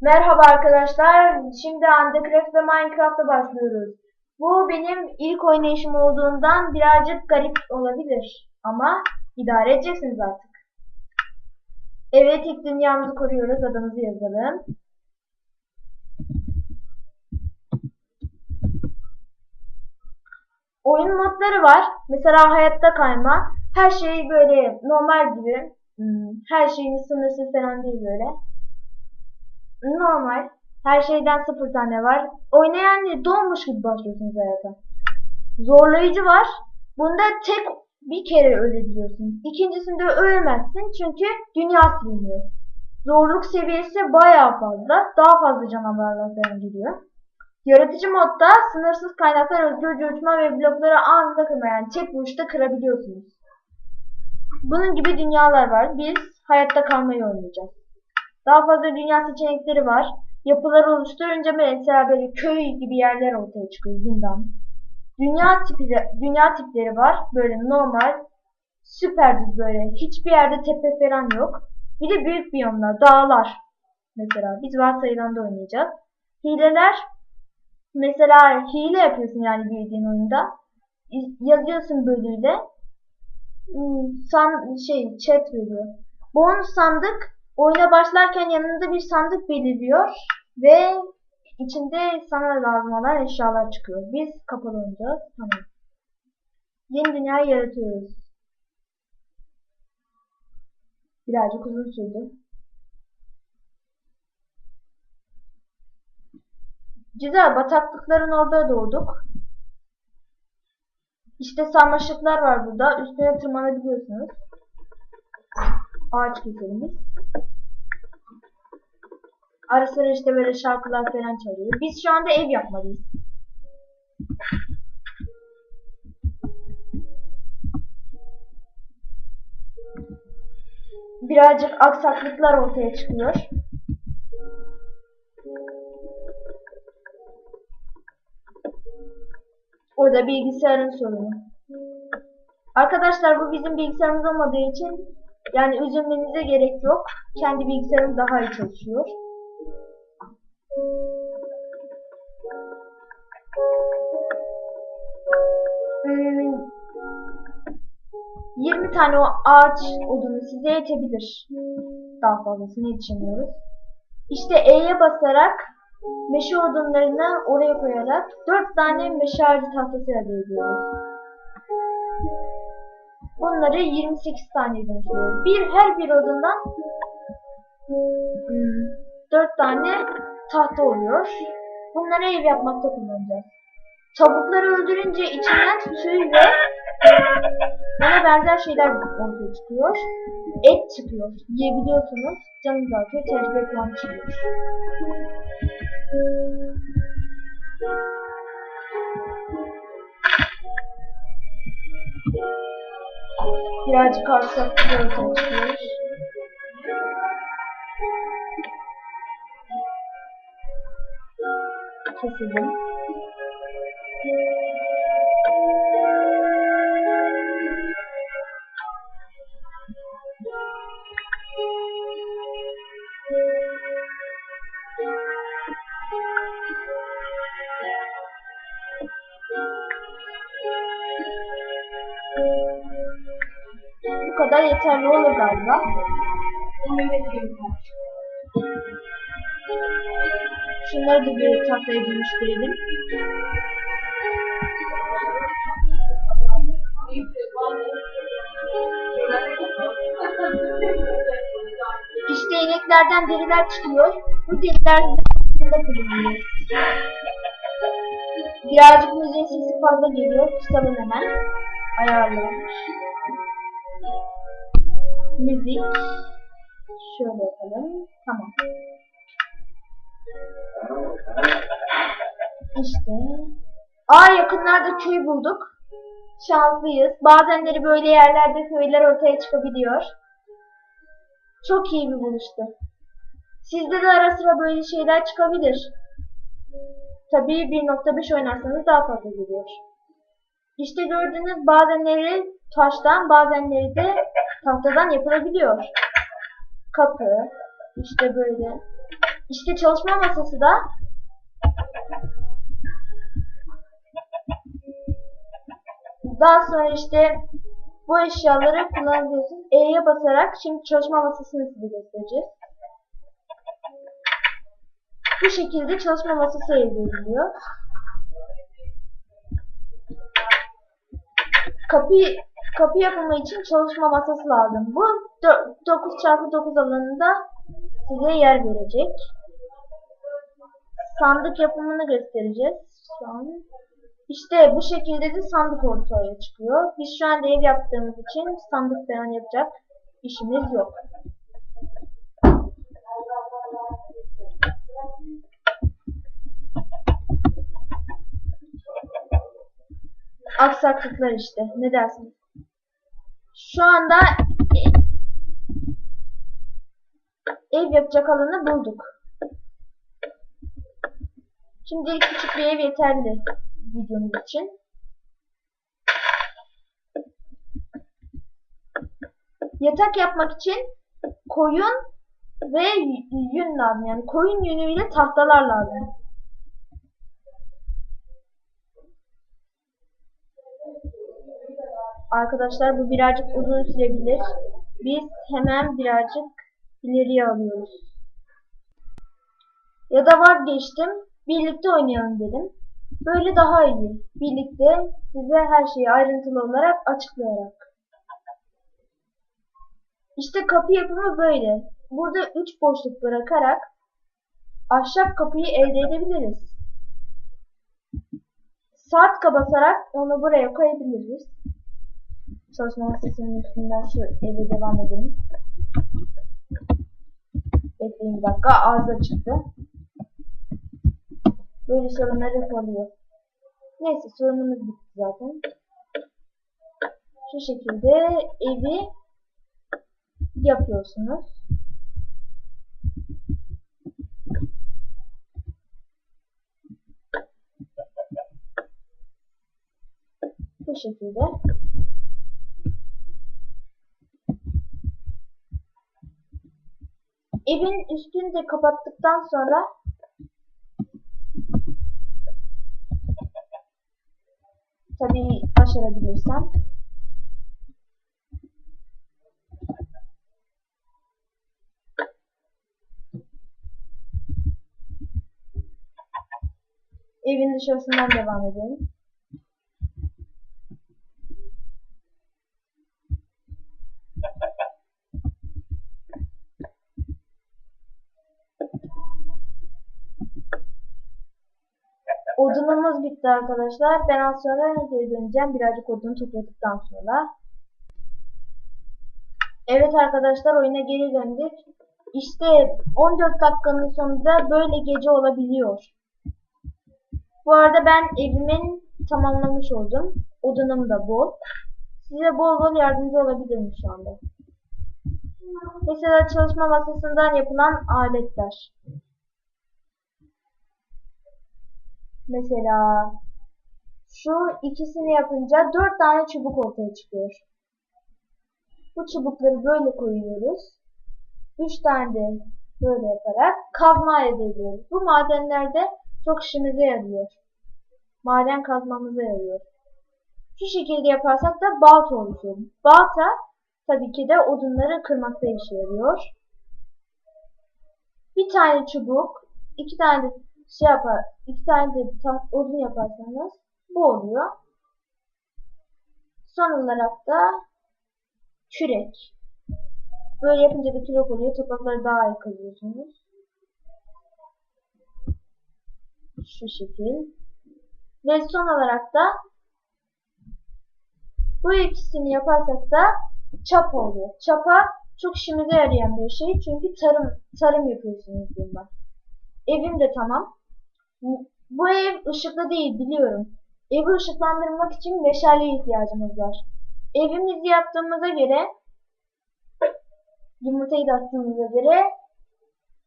Merhaba arkadaşlar. Şimdi Undercraft ve Minecraft'a başlıyoruz. Bu benim ilk oynayışım olduğundan birazcık garip olabilir. Ama idare edeceksiniz artık. Evet ilk dünyamızı koruyoruz. Adımızı yazalım. Oyun modları var. Mesela hayatta kayma. Her şey böyle normal gibi. Hmm, Her şeyimiz sınırsız falan değil böyle. Normal. Her şeyden sıfır tane var. Oynayan doğmuş gibi başlıyorsunuz hayata. Zorlayıcı var. Bunda tek bir kere ölebiliyorsun. İkincisinde ölemezsin çünkü dünya siliniyor. Zorluk seviyesi bayağı fazla. Daha fazla canavarlar falan geliyor. Yaratıcı modda sınırsız kaynaklar özgürce uçma ve blokları anında kırmayan tek vuruşta kırabiliyorsunuz. Bunun gibi dünyalar var. Biz hayatta kalmayı oynayacağız. Daha fazla dünya seçenekleri var. Yapılar oluşturunca mesela böyle köy gibi yerler ortaya çıkıyor zindan. Dünya tipi dünya tipleri var. Böyle normal, süper düz böyle. Hiçbir yerde tepe falan yok. Bir de büyük biyomlar, dağlar. Mesela biz varsayılanda oynayacağız. Hileler mesela hile yapıyorsun yani bildiğin oyunda. Yazıyorsun bölüyle. Hmm, San, şey chat veriyor. Bonus sandık oyuna başlarken yanında bir sandık belirliyor ve içinde sana lazım olan eşyalar çıkıyor. Biz kapalı oynayacağız. Tamam. Yeni dünyayı yaratıyoruz. Birazcık uzun sürdü. Güzel bataklıkların orada doğduk. İşte sarmaşıklar var burada. Üstüne tırmanabiliyorsunuz. Ağaç keserimiz. Ara sıra işte böyle şarkılar falan çalıyor. Biz şu anda ev yapmalıyız. Birazcık aksaklıklar ortaya çıkıyor. O da bilgisayarın sorunu. Arkadaşlar bu bizim bilgisayarımız olmadığı için yani üzülmenize gerek yok. Kendi bilgisayarım daha iyi çalışıyor. Hmm, 20 tane o ağaç odunu size yetebilir. Daha fazlasını yetişemiyoruz. İşte E'ye basarak meşe odunlarını oraya koyarak 4 tane meşe ağacı tahtası elde ediyoruz. Bunları 28 tane dönüştürüyoruz. Bir her bir odundan hmm, 4 tane tahta oluyor. Bunları ev yapmakta kullanacağız. Tavukları öldürünce içinden tüy ve buna benzer şeyler ortaya çıkıyor. Et çıkıyor. Yiyebiliyorsunuz. Canınız artıyor. Tecrübe puanı çıkıyor. Birazcık aksaklık ortaya çıkıyor. Kesildim. Kadar yeterli olur galiba. Şunları da bir tahtaya dönüştürelim. İşte ineklerden deriler çıkıyor. Bu deriler üzerinde kullanılıyor. Birazcık müziğin sesi fazla geliyor. Kısalım hemen. Ayarlayalım. Müzik. Şöyle yapalım. Tamam. İşte. Aa yakınlarda köy bulduk. Şanslıyız. Bazenleri böyle yerlerde köyler ortaya çıkabiliyor. Çok iyi bir buluştu. Sizde de ara sıra böyle şeyler çıkabilir. Tabii 1.5 oynarsanız daha fazla geliyor. İşte gördüğünüz bazenleri taştan bazenleri de tahtadan yapılabiliyor. Kapı, işte böyle İşte çalışma masası da daha sonra işte bu eşyaları kullanabiliyorsunuz. E'ye basarak şimdi çalışma masasını size göstereceğiz. Bu şekilde çalışma masası elde ediliyor. Kapı kapı yapımı için çalışma masası lazım. Bu 9x9 alanında size yer verecek. Sandık yapımını göstereceğiz şu an. İşte bu şekilde de sandık ortaya çıkıyor. Biz şu anda ev yaptığımız için sandık falan yapacak işimiz yok. Aksaklıklar işte. Ne dersiniz? Şu anda e, ev yapacak alanı bulduk. Şimdi küçük bir ev yeterli videomuz için. Yatak yapmak için koyun ve yün lazım. Yani koyun yünüyle tahtalar lazım. Arkadaşlar bu birazcık uzun sürebilir. Biz hemen birazcık ileriye alıyoruz. Ya da vazgeçtim. Birlikte oynayalım dedim. Böyle daha iyi. Birlikte size her şeyi ayrıntılı olarak açıklayarak. İşte kapı yapımı böyle. Burada üç boşluk bırakarak ahşap kapıyı elde edebiliriz. Saat basarak onu buraya koyabiliriz. Çalışma masasının üstünden şu eve devam edelim. Bekleyin bir dakika. Arıza çıktı. Böyle sorunlar hep. Neyse sorunumuz bitti zaten. Şu şekilde evi yapıyorsunuz. Bu şekilde. Evin üstünü de kapattıktan sonra tabii başarabilirsem evin dışarısından devam edelim. Odunumuz bitti arkadaşlar. Ben az sonra geri döneceğim. Birazcık odun topladıktan sonra. Evet arkadaşlar oyuna geri döndük. İşte 14 dakikanın sonunda böyle gece olabiliyor. Bu arada ben evimin tamamlamış oldum. Odunum da bol. Size bol bol yardımcı olabilirim şu anda. Mesela çalışma masasından yapılan aletler. Mesela şu ikisini yapınca dört tane çubuk ortaya çıkıyor. Bu çubukları böyle koyuyoruz. Üç tane de böyle yaparak kazma elde ediyoruz. Bu madenlerde çok işimize yarıyor. Maden kazmamıza yarıyor. Şu şekilde yaparsak da balta oluşuyor. Balta tabii ki de odunları kırmakta işe yarıyor. Bir tane çubuk, iki tane şey yapar, iki tane de taht odun yaparsanız bu oluyor. Son olarak da kürek. Böyle yapınca da kürek oluyor. Toprakları daha iyi kazıyorsunuz. Şu şekil. Ve son olarak da bu ikisini yaparsak da çapa oluyor. Çapa çok işimize yarayan bir şey. Çünkü tarım tarım yapıyorsunuz bundan. Evim de tamam. Bu ev ışıklı değil biliyorum. Evi ışıklandırmak için meşale ihtiyacımız var. Evimizi yaptığımıza göre yumurtayı da attığımıza göre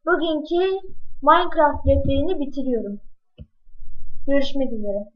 bugünkü Minecraft rehberini bitiriyorum. Görüşmek üzere.